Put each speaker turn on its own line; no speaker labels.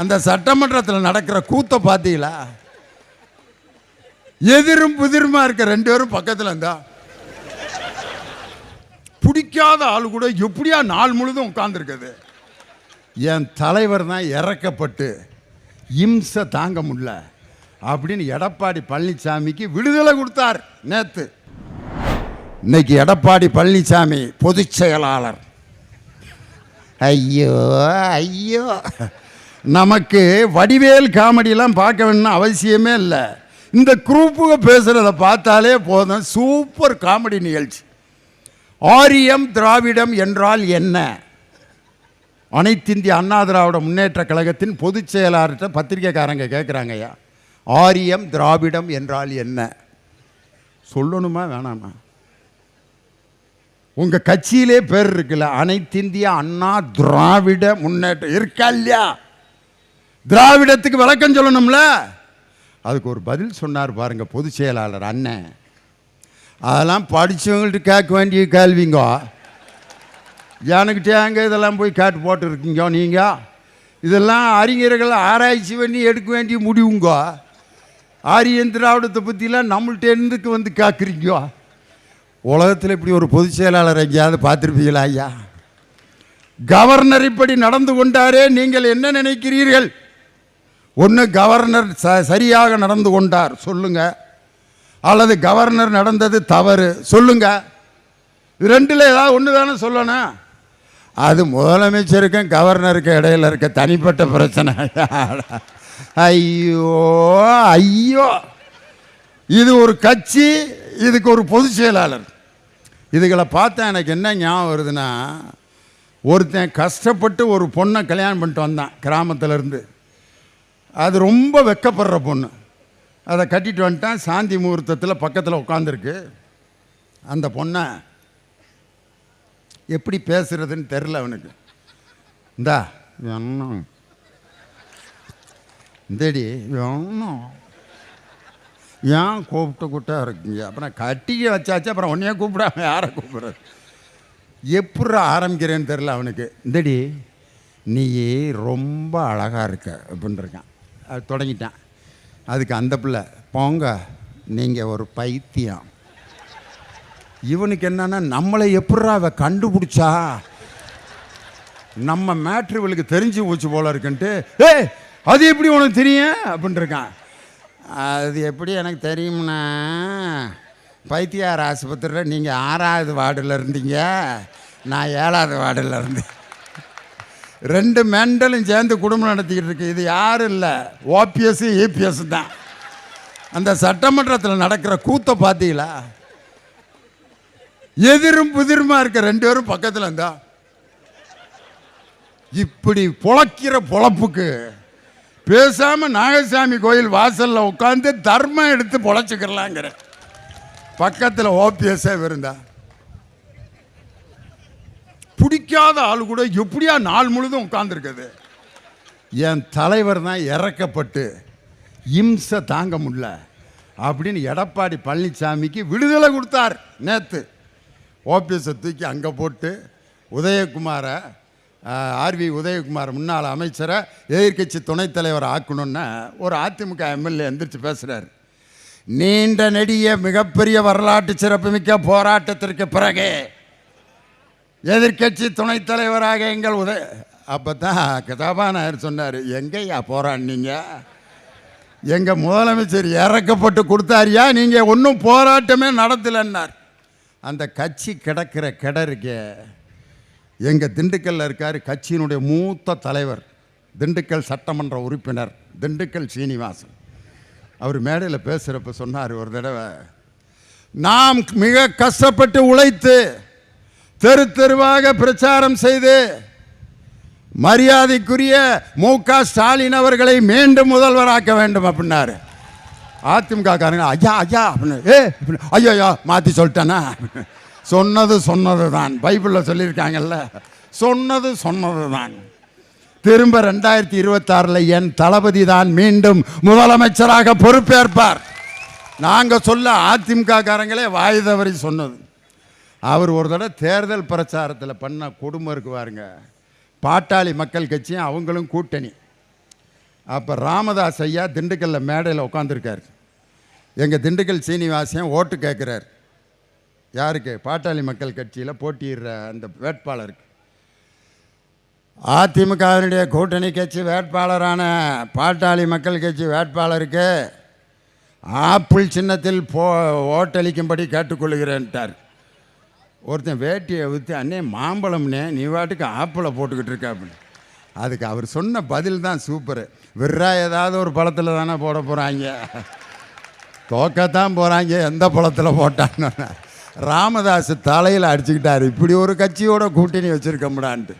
அந்த சட்டமன்றத்தில் நடக்கிற கூத்தை பார்த்தீங்களா எதிரும் புதிருமா இருக்க ரெண்டு பேரும் பக்கத்தில் இருந்தா. பிடிக்காத ஆள் கூட எப்படியா நாள் முழுதும் உட்கார்ந்துருக்குது. என் தலைவர் தான் இறக்கப்பட்டு இம்சை தாங்க முடியல அப்படின்னு எடப்பாடி பழனிசாமிக்கு விடுதலை கொடுத்தார் நேற்று இன்னைக்கு எடப்பாடி பழனிசாமி பொதுச் செயலாளர். ஐயோ ஐயோ. நமக்கு வடிவேல் காமெடியெல்லாம் பார்க்க வேணும்னு அவசியமே இல்லை. இந்த குரூப்புக பேசுகிறத பார்த்தாலே போதும். சூப்பர் காமெடி நிகழ்ச்சி. ஆரியம் திராவிடம் என்றால் என்ன? அனைத்திந்திய அண்ணா திராவிட முன்னேற்ற கழகத்தின் பொதுச் செயலாளர்கிட்ட பத்திரிகைக்காரங்க கேட்குறாங்க ஐயா. ஆரியம் திராவிடம் என்றால் என்ன? சொல்லணுமா வேணாமா? உங்கள் கட்சியிலே பேர் இருக்குல்ல அனைத்திந்திய அண்ணா திராவிட முன்னேற்றம் இருக்கா இல்லையா? திராவிடத்துக்கு விளக்கம் சொல்லணும்ல? அதுக்கு ஒரு பதில் சொன்னார் பாருங்க பொதுச் செயலாளர் அண்ணன். அதெல்லாம் படித்தவங்கள்ட்ட கேட்க வேண்டிய கேள்விங்க. எனக்கிட்டே அங்கே இதெல்லாம் போய் கேட்டு போட்டு இருக்கீங்க நீங்கள் இதெல்லாம் அறிஞர்கள் ஆராய்ச்சி பண்ணி எடுக்க வேண்டிய முடிவுங்க. ஆரியன் திராவிடத்தை பற்றிலாம் நம்மள்ட்ட இருந்துக்கு வந்து கேட்குறீங்க உலகத்தில் இப்படி ஒரு பொதுச் செயலாளர் எங்கேயாவது பார்த்துருப்பீங்களா ஐயா? கவர்னர் இப்படி நடந்து கொண்டாரே நீங்கள் என்ன நினைக்கிறீர்கள்? ஒன்று கவர்னர் ச சரியாக நடந்து கொண்டார் சொல்லுங்க. அல்லது கவர்னர் நடந்தது தவறு சொல்லுங்க. ரெண்டில் ஏதாவது ஒன்று தானே சொல்லணும். அது முதலமைச்சருக்கும் கவர்னருக்கும் இடையில இருக்க தனிப்பட்ட பிரச்சனை. ஐயோ ஐயோ. இது ஒரு கட்சி இதுக்கு ஒரு பொதுச் செயலாளர். இதுகளை பார்த்தா எனக்கு என்ன ஞாபகம் வருதுன்னா ஒருத்தன் கஷ்டப்பட்டு ஒரு பொண்ணை கல்யாணம் பண்ணிட்டு வந்தான் கிராமத்துல இருந்து அது ரொம்ப வெக்கப்படுற பொண்ணு. அதை கட்டிட்டு வந்துட்டான் சாந்தி முகூர்த்தத்தில் பக்கத்தில் உட்காந்துருக்கு அந்த பொண்ணை எப்படி பேசுறதுன்னு தெரில அவனுக்கு. இந்தா வேணும் இந்தடி வேணும் ஏன் கூப்பிட்டு கூப்பிட்டா இருக்கீங்க? அப்புறம் கட்டிக்க வச்சாச்சு அப்புறம் உன்னையே கூப்பிடாம யாரை கூப்பிட்றது? எப்படி ஆரம்பிக்கிறேன்னு தெரில அவனுக்கு. இந்தடி நீ ரொம்ப அழகாக இருக்க அப்படின்னு இருக்கான். அது தொடங்கிட்டான். அதுக்கு அந்த பிள்ளை போங்க நீங்கள் ஒரு பைத்தியம். இவனுக்கு என்னன்னா நம்மளை எப்படா அவ கண்டுபிடிச்சா? நம்ம மேட்ரு இவளுக்கு தெரிஞ்சு போச்சு போல இருக்குன்ட்டு ஏ அது எப்படி உனக்கு தெரியும்? அப்படின்ட்டுருக்கான் இருக்கான். அது எப்படி எனக்கு தெரியும்னா பைத்தியார் ஆஸ்பத்திரியில் நீங்கள் ஆறாவது வார்டில் இருந்தீங்க நான் ஏழாவது வார்டில் இருந்தேன். ரெண்டு மெண்டலும் சேர்ந்து குடும்பம் நடத்திக்கிட்டு இருக்கு. இது யாரும் இல்லை. ஓபிஎஸ் இபிஎஸ் தான். அந்த சட்டமன்றத்தில் நடக்கிற கூத்தை பார்த்தீங்களா எதிரும் புதிருமா இருக்க ரெண்டு பேரும் பக்கத்தில் இருந்தா? இப்படி பொழக்கிற பொழப்புக்கு பேசாமல் நாகசாமி கோயில் வாசலில் உட்காந்து தர்மம் எடுத்து பொழைச்சிக்கிறலாங்கிற. பக்கத்தில் ஓபிஎஸ்ஸே இருந்தா? பிடிக்காத ஆள் கூட எப்படியா நாள் முழுதும் உட்காந்துருக்குது என் தலைவர் தான் இறக்கப்பட்டு இம்சை தாங்க முடியல. அப்படின்னு எடப்பாடி பழனிசாமிக்கு விடுதலை கொடுத்தார் நேற்று ஓபிஎஸை தூக்கி அங்கே போட்டு உதயகுமாரை ஆர்வி உதயகுமார் முன்னாள் அமைச்சரை எதிர்க்கட்சி துணைத் தலைவர் ஆக்கணும்னு ஒரு அதிமுக எம்எல்ஏ எந்திரிச்சு பேசுகிறார் நீண்ட நெடிய மிகப்பெரிய வரலாற்று சிறப்புமிக்க போராட்டத்திற்கு பிறகு எதிர்க்கட்சி துணைத் தலைவராக எங்கள் உத அப்போ தான் கதாபாநாயகர் சொன்னார் எங்கேயா போராடினீங்க எங்கள் முதலமைச்சர் இறக்கப்பட்டு கொடுத்தாரியா? நீங்கள் ஒன்றும் போராட்டமே நடத்தலைன்னார். அந்த கட்சி கிடக்கிற கிடருக்கே எங்கள் திண்டுக்கல்ல இருக்கார் கட்சியினுடைய மூத்த தலைவர் திண்டுக்கல் சட்டமன்ற உறுப்பினர் திண்டுக்கல் சீனிவாசன். அவர் மேடையில் பேசுகிறப்ப சொன்னார் ஒரு தடவை நாம் மிக கஷ்டப்பட்டு உழைத்து தெரு தெருவாக பிரச்சாரம் செய்து மரியாதைக்குரிய மு க ஸ்டாலின் அவர்களை மீண்டும் முதல்வராக்க வேண்டும் அப்படின்னாரு. அதிமுக காரங்க ஐயா ஐயா அப்படின்னு ஏ அப்படின்னு, ஐயோ ஐயோ மாற்றி சொல்லிட்டேனா? சொன்னது சொன்னது தான் பைபிளில் சொல்லியிருக்காங்கல்ல. சொன்னது சொன்னது தான் திரும்ப ரெண்டாயிரத்தி இருபத்தாறில் என் தளபதி தான் மீண்டும் முதலமைச்சராக பொறுப்பேற்பார். நாங்கள் சொல்ல அதிமுக காரங்களே வாய் சொன்னது. அவர் ஒரு தடவை தேர்தல் பிரச்சாரத்தில் பண்ண கொடுமை இருக்கு பாருங்க. பாட்டாளி மக்கள் கட்சியும் அவங்களும் கூட்டணி. அப்போ ராமதாஸ் ஐயா திண்டுக்கல்ல மேடையில் உட்காந்துருக்கார் எங்கள் திண்டுக்கல் சீனிவாசன் ஓட்டு கேட்குறார் யாருக்கு? பாட்டாளி மக்கள் கட்சியில் போட்டியிடுற அந்த வேட்பாளருக்கு. அதிமுகவினுடைய கூட்டணி கட்சி வேட்பாளரான பாட்டாளி மக்கள் கட்சி வேட்பாளருக்கு ஆப்பிள் சின்னத்தில் போ ஓட்டளிக்கும்படி கேட்டுக்கொள்கிறேன்ட்டார். ஒருத்தன் வேட்டியை விற்று அண்ணே மாம்பழம்னே நீ வாட்டுக்கு ஆப்பிளை போட்டுக்கிட்டு இருக்க அப்படின்னு. அதுக்கு அவர் சொன்ன பதில் தான் சூப்பரு. விற்றா ஏதாவது ஒரு பழத்தில் தானே போட போகிறாங்க தோக்கத்தான் போகிறாங்க எந்த பழத்தில் போட்டான்னு. ராமதாஸ் தலையில் அடிச்சுக்கிட்டார். இப்படி ஒரு கட்சியோட கூட்டணி வச்சுருக்க முடியான்ட்டு